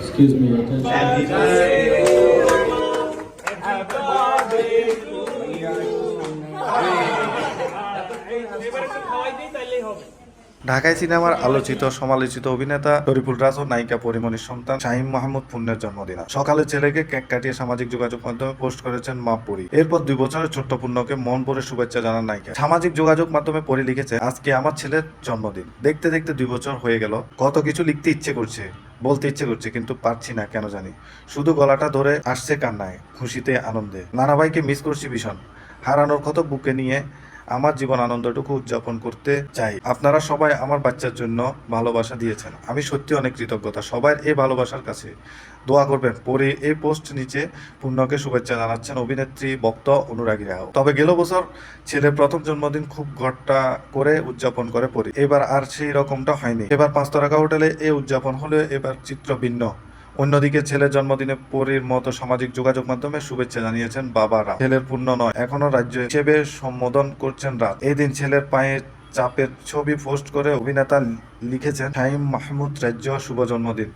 Excuse me, attention. Happy birthday to Happy birthday to you. ঢাকায় সিনেমার আলোচিত, সমালোচিত অভিনেতা শরীফুল রাজ ও নায়িকা পরিমণির সন্তান শাহিম মাহমুদ পুণ্যের জন্মদিন। সকালে ছেলেকে কেক কাটিয়ে সামাজিক যোগাযোগ মাধ্যমে পোস্ট করেছেন মা পরি এরপর দুই বছরের ছোট্ট পুণ্যকে মন ভরে শুভেচ্ছা জানান নায়িকা। সামাজিক যোগাযোগ মাধ্যমে পরি লিখেছে, আজকে আমার ছেলের জন্মদিন। দেখতে দেখতে দুই বছর হয়ে গেল। কত কিছু লিখতে ইচ্ছে করছে, বলতে ইচ্ছে করছে, কিন্তু পারছি না, কেন জানি। শুধু গলাটা ধরে আসছে কান্নায়, খুশিতে, আনন্দে। নানা ভাইকে মিস করছি ভীষণ। হারানোর কত বুকে নিয়ে আমার জীবন আনন্দটুকু উদযাপন করতে চাই। আপনারা সবাই আমার বাচ্চার জন্য ভালোবাসা দিয়েছেন। আমি সত্যি অনেক কৃতজ্ঞতা। সবার এই ভালোবাসার কাছে দোয়া করবেন। পরে এই পোস্ট নিচে পূর্ণকে শুভেচ্ছা জানাচ্ছেন অভিনেত্রী বক্ত অনুরাগীরাও তবে গেল বছর ছেলের প্রথম জন্মদিন খুব ঘটটা করে উদযাপন করে পরি। এবার আর সেই রকমটা হয়নি। এবার পাঁচ তারকা হোটেলে এই উদযাপন হলে এবার চিত্র ভিন্ন। অন্যদিকে ছেলের জন্মদিনে পরীর মতো সামাজিক যোগাযোগ মাধ্যমে শুভেচ্ছা জানিয়েছেন বাবারা ছেলের পূর্ণ নয় এখনও রাজ্য হিসেবে সম্বোধন করছেন রাত। এদিন দিন ছেলের পায়ে চাপের ছবি পোস্ট করে অভিনেতা লিখেছেন হাইম মাহমুদ রাজ্য শুভ জন্মদিন।